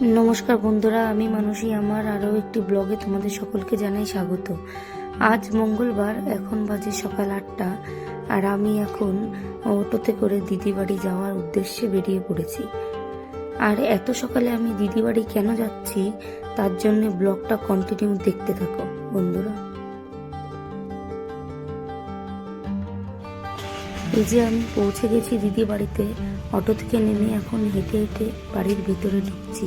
নমস্কার বন্ধুরা, আমি মানুষই আমার আরও একটি ব্লগে তোমাদের সকলকে জানাই স্বাগত। আজ মঙ্গলবার, এখন বাজে সকাল আটটা, আর আমি এখন অটোতে করে দিদি বাড়ি যাওয়ার উদ্দেশ্যে বেরিয়ে পড়েছি। আর এত সকালে আমি দিদি বাড়ি কেন যাচ্ছি, তার জন্য ব্লগটা কন্টিনিউ দেখতে থাকো, বন্ধুরা। এই যে আমি পৌঁছে গেছি দিদি বাড়িতে, অটো থেকে নেমে এখন হেঁটে হেঁটে বাড়ির ভিতরে ঢুকছি।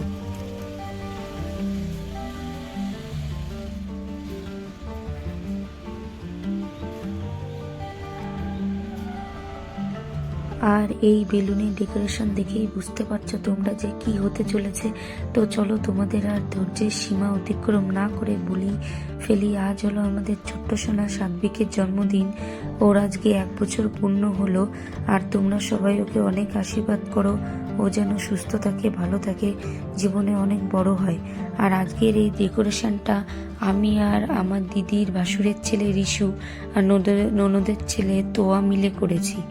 আর এই বেলুনের ডেকোরেশন দেখেই বুঝতে পারছ তোমরা যে কি হতে চলেছে। তো চলো তোমাদের আর ধৈর্যের সীমা অতিক্রম না করে বলি ফেলি, আজ হলো আমাদের ছোট্ট সোনা সাত্বিকের জন্মদিন। ওর আজকে এক বছর পূর্ণ হলো, আর তোমরা সবাই ওকে অনেক আশীর্বাদ করো। ও যেন সুস্থ থাকে, ভালো থাকে, জীবনে অনেক বড় হয়। আর আজকের এই ডেকোরেশনটা আমি আর আমার দিদির ভাসুরের ছেলে রিশু আর নদের- ননদের ছেলে তোয়া মিলে করেছি।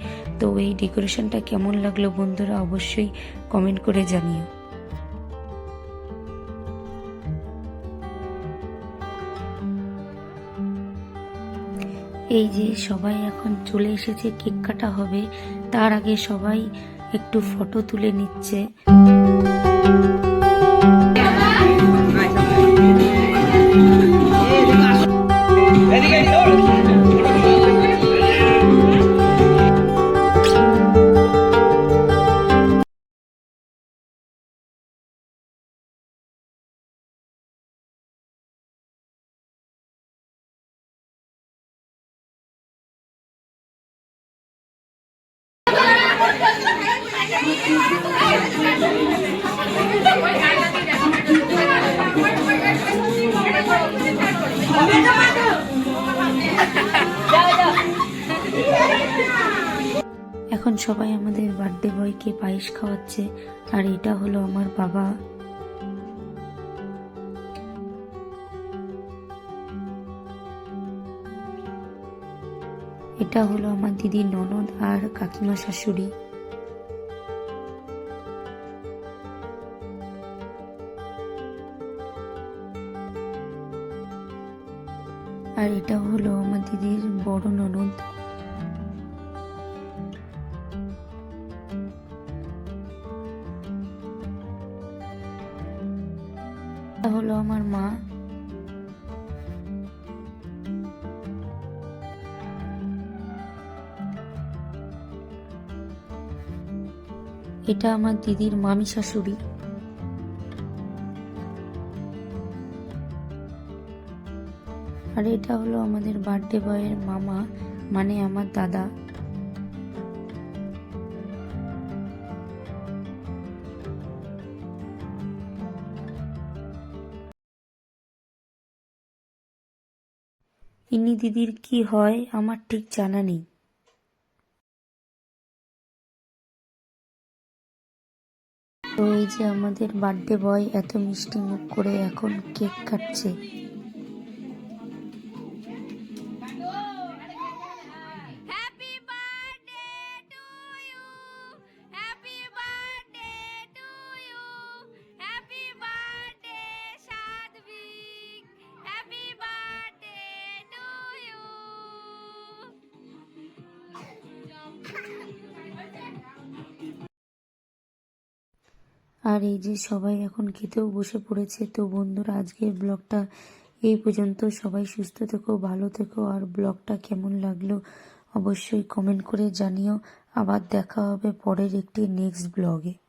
তো এই ডেকোরেশনটা কেমন লাগল বন্ধুরা অবশ্যই কমেন্ট করে জানিও। এই যে সবাই এখন চলে এসেছে, কেক কাটা হবে। তার আগে সবাই একটু ফটো তুলে নিচ্ছে। এখন সবাই আমাদের বার্থডে বয়কে পায়েস খাওয়াচ্ছে, আর এটা হলো আমার বাবা। এটা হলো আমার দিদির ননদ আর কাকিমা শাশুড়ি। আর এটা হলো আমার দিদির বড় ননদ। হলো আমার মা। এটা আমার দিদির মামি শাশুড়ি। আর এটা হলো আমাদের বার্থডে বয়ের মামা মানে আমার দাদা। ইনি দিদির কি হয় আমার ঠিক জানা নেই। তো এই যে আমাদের বার্থডে বয় এত মিষ্টি মুখ করে এখন কেক কাটছে। আর এই যে সবাই এখন খেতেও বসে পড়েছে, তো বন্ধুরা আজকের ব্লগটা এই পর্যন্ত। সবাই সুস্থ থেকো, ভালো থেকো, আর ব্লগটা কেমন লাগল অবশ্যই কমেন্ট করে জানিও। আবার দেখা হবে পরের একটি নেক্সট ব্লগে